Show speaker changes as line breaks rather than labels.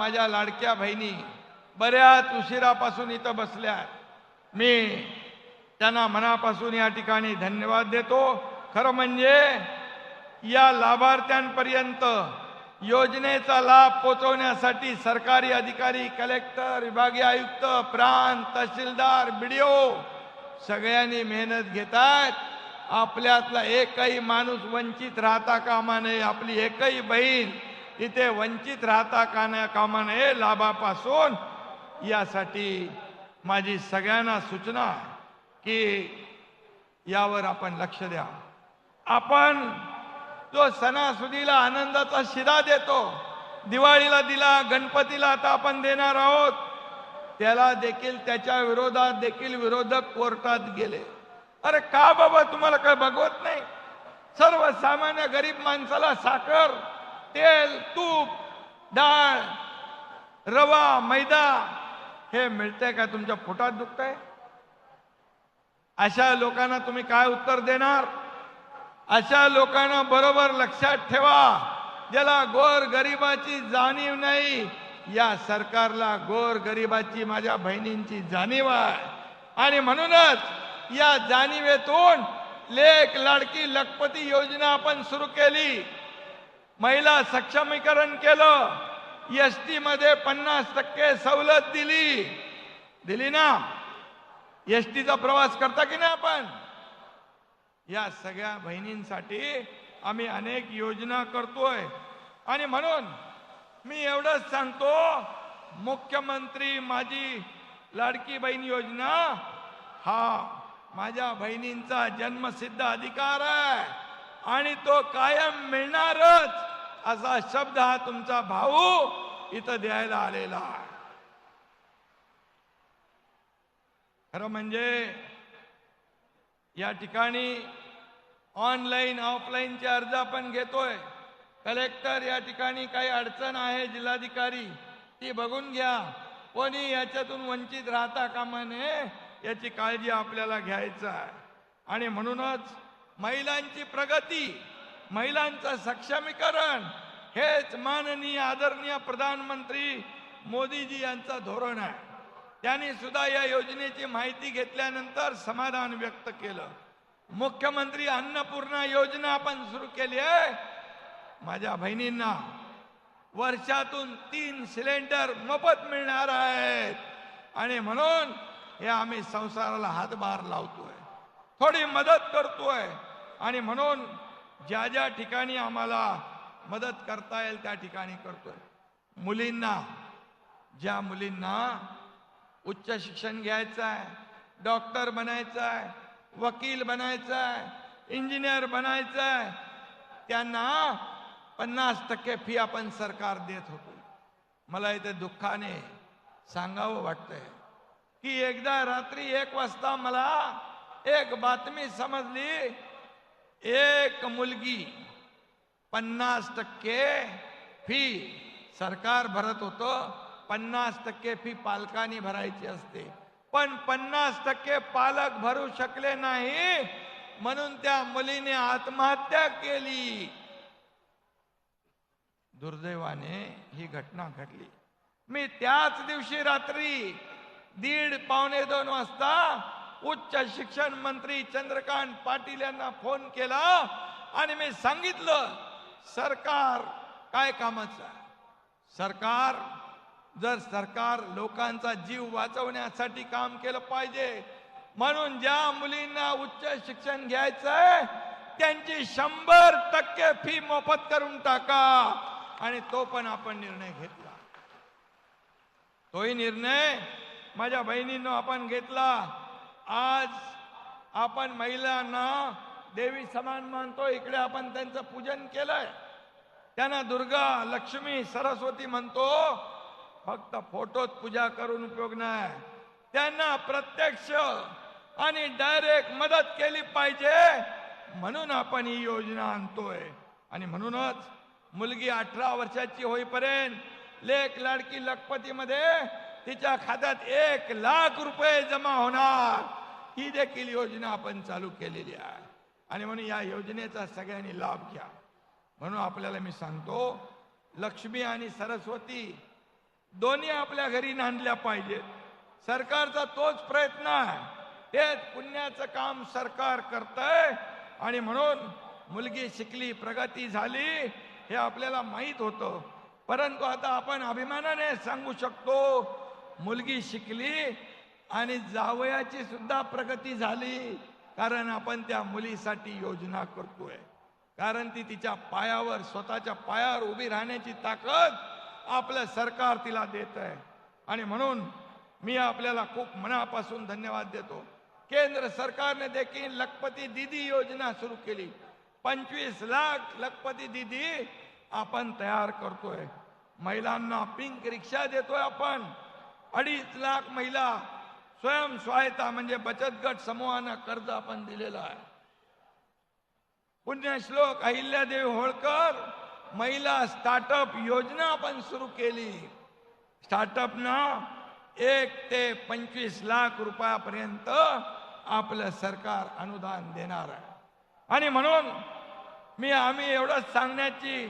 माझ्या लाडक्या बहिणी बऱ्याच उशिरापासून इथं बसल्या मी त्यांना मनापासून या ठिकाणी धन्यवाद देतो. खरं म्हणजे या लाभार्थ्यांपर्यंत योजनेचा लाभ पोचवण्यासाठी सरकारी अधिकारी कलेक्टर विभागीय आयुक्त प्रांत तहसीलदार बीडीओ सगळ्यांनी मेहनत घेतात. आपल्यातला एकही माणूस वंचित राहता कामा नये. आपली एकही बहीण इथे वंचित राहता काना कामा नये लाभापासून यासाठी माझी सगळ्यांना सूचना की यावर आपण लक्ष द्या. आपण जो सणासुदीला आनंदाचा शिरा देतो दिवाळीला दिला गणपतीला आता आपण देणार आहोत त्याला देखील त्याच्या विरोधात देखील विरोधक कोर्टात गेले. अरे का बाबा तुम्हाला काय बघवत नाही? सर्वसामान्य गरीब माणसाला साखर तेल तूप डाळ रवा मैदा हे मिळतंय का तुमच्या पोटात दुखतंय? अशा लोकांना तुम्ही काय उत्तर देणार? अशा लोकांना बरोबर लक्षात ठेवा. ज्याला गोर गरिबाची जाणीव नाही या सरकारला गोर गरिबाची माझ्या बहिणींची जाणीव आहे. आणि म्हणूनच या जाणीवेतून लेख लाडकी लखपती योजना आपण सुरू केली. महिला सक्षमीकरण केलं. एस टी मध्ये पन्नास टक्के सवलत दिली. दिली ना? एस टीचा प्रवास करता की नाही आपण? या सगळ्या बहिणींसाठी आम्ही अनेक योजना करतोय. आणि म्हणून मी एवढंच सांगतो मुख्यमंत्री माझी लाडकी बहीण योजना हा माझ्या बहिणींचा जन्मसिद्ध अधिकार आहे. आणि तो कायम मिळणारच. असा शब्द हा तुमचा भाऊ इथं द्यायला आलेला आहे. खरं म्हणजे या ठिकाणी ऑनलाईन ऑफलाईनचे अर्ज आपण घेतोय. कलेक्टर या ठिकाणी काही अडचण आहे जिल्हाधिकारी ती बघून घ्या. कोणी याच्यातून वंचित राहता कामा नये याची काळजी आपल्याला घ्यायचं आहे. आणि म्हणूनच महिलांची प्रगती महिलांचं सक्षमीकरण हेच माननीय आदरणीय प्रधानमंत्री मोदीजी यांचं धोरण आहे. त्यांनी सुद्धा या योजनेची माहिती घेतल्यानंतर समाधान व्यक्त केलं. मुख्यमंत्री अन्नपूर्णा योजना आपण सुरू केली आहे. माझ्या बहिणींना वर्षातून तीन सिलेंडर मोफत मिळणार आहेत. आणि म्हणून हे आम्ही संसाराला हातभार लावतोय. थोडी मदत करतोय. आणि म्हणून ज्या ज्या ठिकाणी आम्हाला मदत करता येईल त्या ठिकाणी करतोय. मुलींना ज्या मुलींना उच्च शिक्षण घ्यायचं आहे डॉक्टर बनायचं आहे वकील बनायचं आहे इंजिनियर बनायचं आहे त्यांना पन्नास टक्के फी आपण सरकार देत होतो. मला इथे दुःखाने सांगावं वाटतंय की एकदा रात्री एक वाजता मला एक बातमी समजली एक मुलगी पन्नास टक्के फी सरकार भरत होतं. पन्नास टक्के फी पालकांनी भरायची असते. पण पन्नास टक्के पालक भरू शकले नाही म्हणून त्या मुलीने आत्महत्या केली. दुर्दैवाने ही घटना घडली. मी त्याच दिवशी रात्री दीड पावणे दोन वाजता उच्च शिक्षण मंत्री चंद्रकांत पाटील यांना फोन केला आणि मी सांगितलं सरकार काय कामाचं आहे? सरकार जर सरकार लोकांचा जीव वाचवण्यासाठी काम केलं पाहिजे म्हणून ज्या मुलींना उच्च शिक्षण घ्यायचंय त्यांची शंभर टक्के फी मोफत करून टाका. आणि तो पण आपण निर्णय घेतला. तोही निर्णय माझ्या बहिणींनो आपण घेतला. आज आपण महिलांना देवी समान मानतो. इकडे आपण त्यांचं पूजन केलंय. त्यांना दुर्गा लक्ष्मी सरस्वती म्हणतो. फक्त फोटोत पूजा करून उपयोग नाही. त्यांना प्रत्यक्ष आणि डायरेक्ट मदत केली पाहिजे म्हणून आपण ही योजना आणतोय. आणि म्हणूनच मुलगी अठरा वर्षाची होईपर्यंत लेख लाडकी लखपतीमध्ये तिच्या खात्यात एक लाख रुपये जमा होणार. ही देखील योजना आपण चालू केलेली आहे. आणि म्हणून या योजनेचा सगळ्यांनी लाभ घ्या. म्हणून आपल्याला मी सांगतो लक्ष्मी आणि सरस्वती दोन्ही आपल्या घरी नांदल्या पाहिजेत. सरकारचा तोच प्रयत्न आहे. तेच पुण्याचं काम सरकार करतंय. आणि म्हणून मुलगी शिकली प्रगती झाली हे आपल्याला माहीत होतं. परंतु आता आपण अभिमानाने सांगू शकतो मुलगी शिकली आणि जावयाची सुद्धा प्रगती झाली कारण आपण त्या मुलीसाठी योजना करतोय. कारण ती तिच्या पायावर स्वतःच्या पायावर उभी राहण्याची ताकद आपलं सरकार तिला देत आहे. आणि म्हणून मी आपल्याला खूप मनापासून धन्यवाद देतो. केंद्र सरकारने देखील लखपती दिदी योजना सुरू केली. पंचवीस लाख लखपती दिदी आपण तयार करतोय. महिलांना पिंक रिक्षा देतोय आपण. अडीच लाख महिला स्वयंसहायता म्हणजे बचत गट समूहानं कर्ज आपण दिलेलं आहे. पुण्यश्लोक अहिल्यादेवी होळकर महिला स्टार्टअप योजना आपण सुरू केली. स्टार्टअपनं एक ते पंचवीस लाख रुपयापर्यंत आपलं सरकार अनुदान देणार आहे. आणि म्हणून मी आम्ही एवढंच सांगण्याची